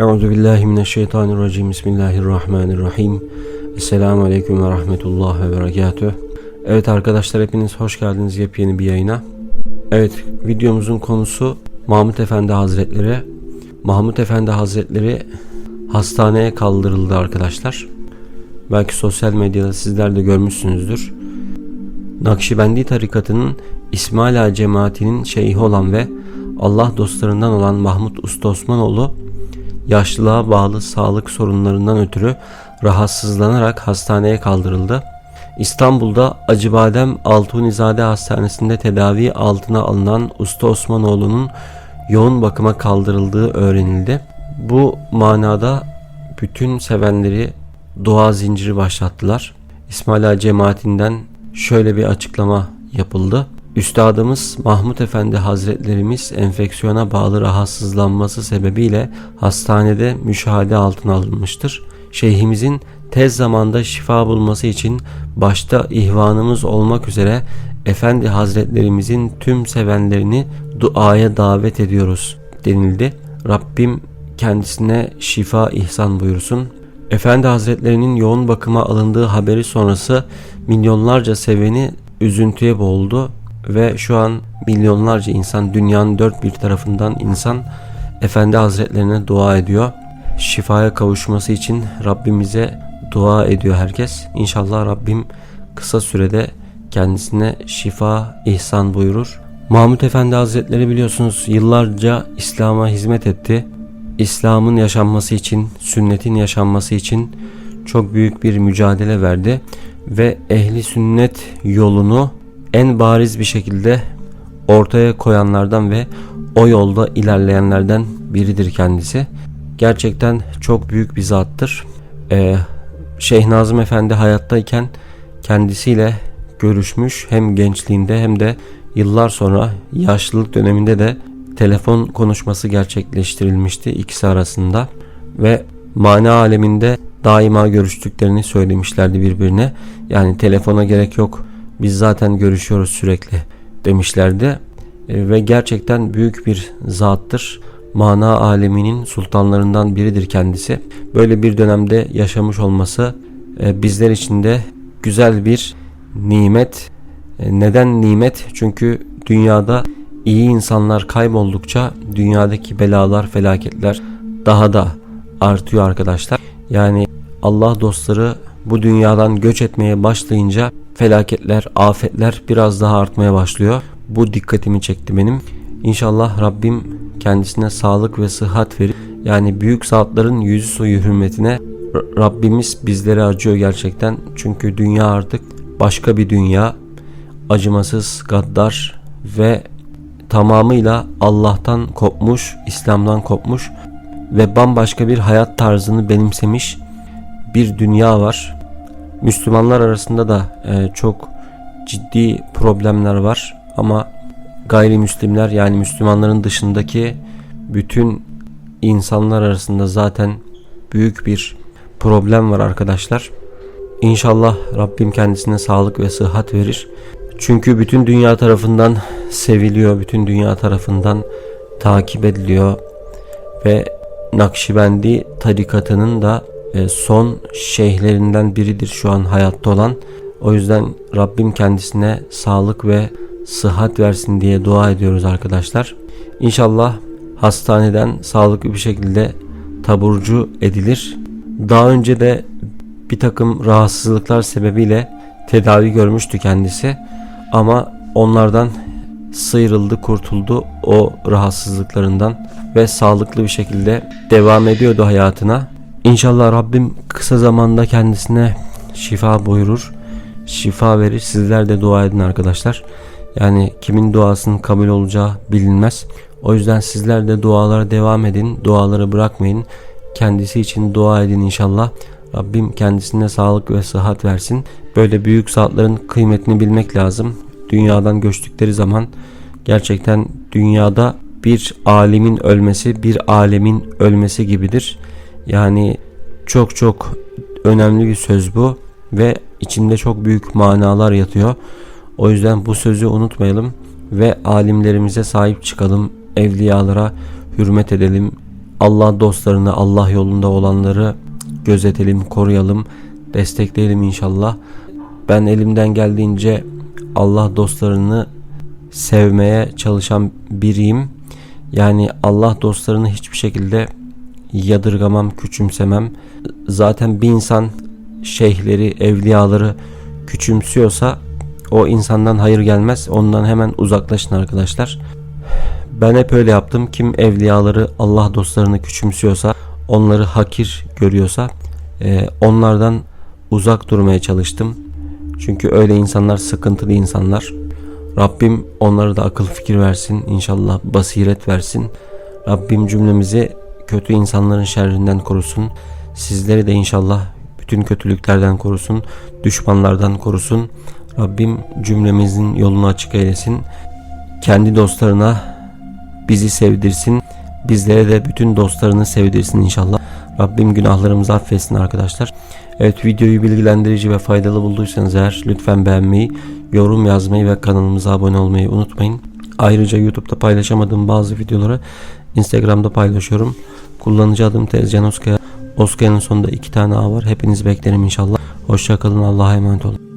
Euzu billahi mineşşeytanirracim. Bismillahirrahmanirrahim. Esselamu aleyküm ve rahmetullah ve berekatüh. Evet arkadaşlar hepiniz hoş geldiniz yepyeni bir yayına. Evet videomuzun konusu Mahmut Efendi Hazretleri. Mahmut Efendi Hazretleri hastaneye kaldırıldı arkadaşlar. Belki sosyal medyada sizler de görmüşsünüzdür. Nakşibendi tarikatının İsmaila cemaatinin şeyhi olan ve Allah dostlarından olan Mahmut Usta Osmanoğlu yaşlılığa bağlı sağlık sorunlarından ötürü rahatsızlanarak hastaneye kaldırıldı. İstanbul'da Acıbadem Altunizade Hastanesi'nde tedavi altına alınan Usta Osmanoğlu'nun yoğun bakıma kaldırıldığı öğrenildi. Bu manada bütün sevenleri dua zinciri başlattılar. İsmaila cemaatinden şöyle bir açıklama yapıldı. Üstadımız Mahmut Efendi Hazretlerimiz enfeksiyona bağlı rahatsızlanması sebebiyle hastanede müşahede altına alınmıştır. Şeyhimizin tez zamanda şifa bulması için başta ihvanımız olmak üzere Efendi Hazretlerimizin tüm sevenlerini duaya davet ediyoruz denildi. Rabbim kendisine şifa ihsan buyursun. Efendi Hazretlerinin yoğun bakıma alındığı haberi sonrası milyonlarca seveni üzüntüye boğuldu ve şu an milyonlarca insan dünyanın dört bir tarafından insan Efendi Hazretlerine dua ediyor. Şifaya kavuşması için Rabbimize dua ediyor herkes. İnşallah Rabbim kısa sürede kendisine şifa ihsan buyurur. Mahmut Efendi Hazretleri biliyorsunuz yıllarca İslam'a hizmet etti. İslam'ın yaşanması için, sünnetin yaşanması için çok büyük bir mücadele verdi ve ehli sünnet yolunu en bariz bir şekilde ortaya koyanlardan ve o yolda ilerleyenlerden biridir kendisi. Gerçekten çok büyük bir zattır. Ee, Şeyh Nazım Efendi hayattayken kendisiyle görüşmüş hem gençliğinde hem de yıllar sonra yaşlılık döneminde de telefon konuşması gerçekleştirilmişti ikisi arasında ve mana aleminde daima görüştüklerini söylemişlerdi birbirine. Yani telefona gerek yok biz zaten görüşüyoruz sürekli demişlerdi. E, ve gerçekten büyük bir zattır. Mana aleminin sultanlarından biridir kendisi. Böyle bir dönemde yaşamış olması e, bizler için de güzel bir nimet. E, neden nimet? Çünkü dünyada iyi insanlar kayboldukça dünyadaki belalar, felaketler daha da artıyor arkadaşlar. Yani Allah dostları bu dünyadan göç etmeye başlayınca felaketler, afetler biraz daha artmaya başlıyor. Bu dikkatimi çekti benim. İnşallah Rabbim kendisine sağlık ve sıhhat verir. Yani büyük saatlerin yüzü suyu hürmetine Rabbimiz bizlere acıyor gerçekten. Çünkü dünya artık başka bir dünya. Acımasız, gaddar ve tamamıyla Allah'tan kopmuş, İslam'dan kopmuş ve bambaşka bir hayat tarzını benimsemiş bir dünya var. Müslümanlar arasında da e, çok ciddi problemler var ama gayrimüslimler yani Müslümanların dışındaki bütün insanlar arasında zaten büyük bir problem var arkadaşlar. İnşallah Rabbim kendisine sağlık ve sıhhat verir. Çünkü bütün dünya tarafından seviliyor, bütün dünya tarafından takip ediliyor ve Nakşibendi tarikatının da son şeyhlerinden biridir şu an hayatta olan. O yüzden Rabbim kendisine sağlık ve sıhhat versin diye dua ediyoruz arkadaşlar. İnşallah hastaneden sağlıklı bir şekilde taburcu edilir. Daha önce de bir takım rahatsızlıklar sebebiyle tedavi görmüştü kendisi. Ama onlardan sıyrıldı, kurtuldu o rahatsızlıklarından ve sağlıklı bir şekilde devam ediyordu hayatına. İnşallah Rabbim kısa zamanda kendisine şifa buyurur. Şifa verir. Sizler de dua edin arkadaşlar. Yani kimin duasının kabul olacağı bilinmez. O yüzden sizler de dualara devam edin. Duaları bırakmayın. Kendisi için dua edin inşallah. Rabbim kendisine sağlık ve sıhhat versin. Böyle büyük saatlerin kıymetini bilmek lazım. Dünyadan göçtükleri zaman gerçekten dünyada bir alimin ölmesi bir alemin ölmesi gibidir. Yani çok çok önemli bir söz bu ve içinde çok büyük manalar yatıyor. O yüzden bu sözü unutmayalım ve alimlerimize sahip çıkalım, evliyalara hürmet edelim, Allah dostlarını, Allah yolunda olanları gözetelim, koruyalım, destekleyelim inşallah. Ben elimden geldiğince Allah dostlarını sevmeye çalışan biriyim. Yani Allah dostlarını hiçbir şekilde yadırgamam, küçümsemem. Zaten bir insan şeyhleri, evliyaları küçümsüyorsa o insandan hayır gelmez. Ondan hemen uzaklaşın arkadaşlar. Ben hep öyle yaptım. Kim evliyaları, Allah dostlarını küçümsüyorsa, onları hakir görüyorsa e, onlardan uzak durmaya çalıştım. Çünkü öyle insanlar sıkıntılı insanlar. Rabbim onlara da akıl fikir versin. İnşallah basiret versin. Rabbim cümlemizi kötü insanların şerrinden korusun. Sizleri de inşallah bütün kötülüklerden korusun. Düşmanlardan korusun. Rabbim cümlemizin yolunu açık eylesin. Kendi dostlarına bizi sevdirsin. Bizlere de bütün dostlarını sevdirsin inşallah. Rabbim günahlarımızı affetsin arkadaşlar. Evet videoyu bilgilendirici ve faydalı bulduysanız eğer lütfen beğenmeyi, yorum yazmayı ve kanalımıza abone olmayı unutmayın. Ayrıca YouTube'da paylaşamadığım bazı videoları Instagram'da paylaşıyorum. Kullanıcı adım Tezcan Oskaya. Oskaya'nın sonunda iki tane A var. Hepinizi beklerim inşallah. Hoşçakalın. Allah'a emanet olun.